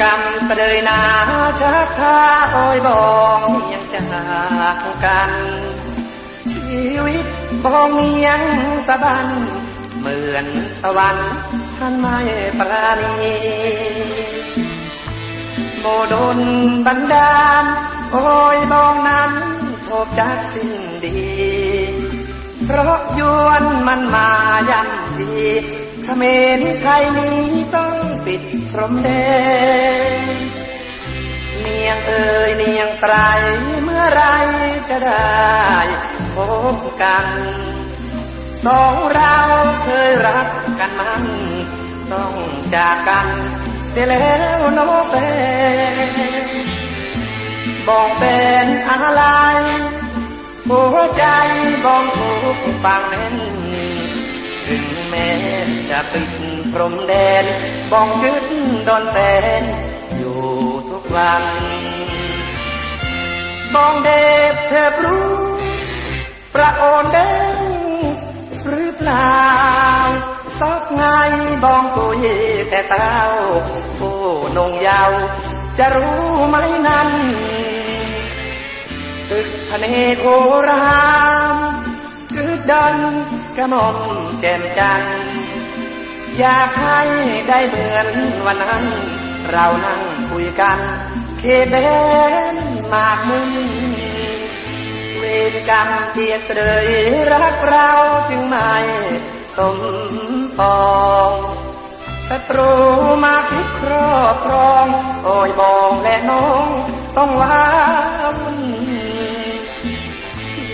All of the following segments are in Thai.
กรรมเตยนาชักท่าโอยบองยังจากกัน ชีวิตบองเมียงสะบัน เหมือนตะวันท่านไม่ปราณีโบดนบันดาล โอ้ยบองนั้นพบจากสิ่งดี เพราะยวนมันมาย่ำดีเขมรไทยนี้ต้อง พรมแดนเนียงเอ่ยเนียงไตรเมื่อไรจะได้พบกันสองเราเคยรักกันมันต้องจากกันเสียแล้วโนแฟนบอกเป็นอะไรหัวใจบองทุกฟังแน่น จะปิดพรมแดนบ้องยึดดอนแฟนอยู่ทุกวันบ้องเดบเธอรู้ประโอนเด้งหรือเปล่าซอกไงบ้องตุยแต่เต้าผู้นงยาว จะรู้ไหมนั้นตึกพเนโครามคือดันกระหม่อม แจ่มจันอยากให้ได้เหมือนวันนั้น เรานั่งคุยกัน เคเบนมากมุนเวรกรรมเทียเสยรักเราจึงไม่สมปองศัตรูมาคิดครอบครอง โอ้ยบองและน้องต้องว้าวุ่น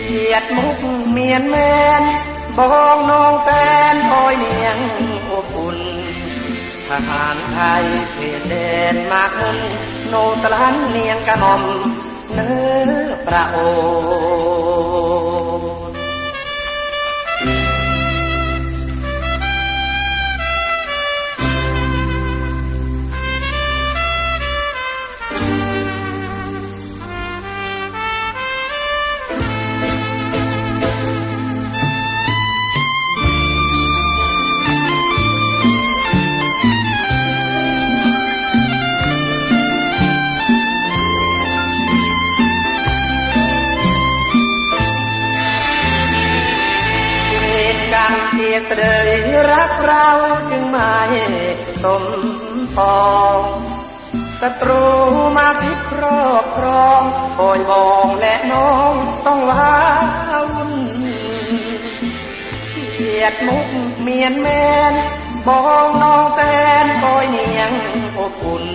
เกียดมุกเมียนแมน บองน้องแฟนคอยเนียงอบอุ่นทหารไทยเขตแดนมากมุนโนตะลันเนียงกระหม่อมเนื้อประโอ การณ์เทียเสดยรักเราจึงไม่สมปองศัตรูมาพิดครอบครองโอยมองและน้องต้องว้าวุ่นเกียดมุกเมียนแมนบองน้องแฟนคอยเนียงอบอุ่น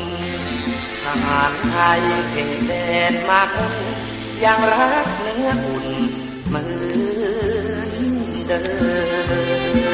ทหารไทยเขตแดนมากมุนยังรักเนื้ออุ่นเหมื อ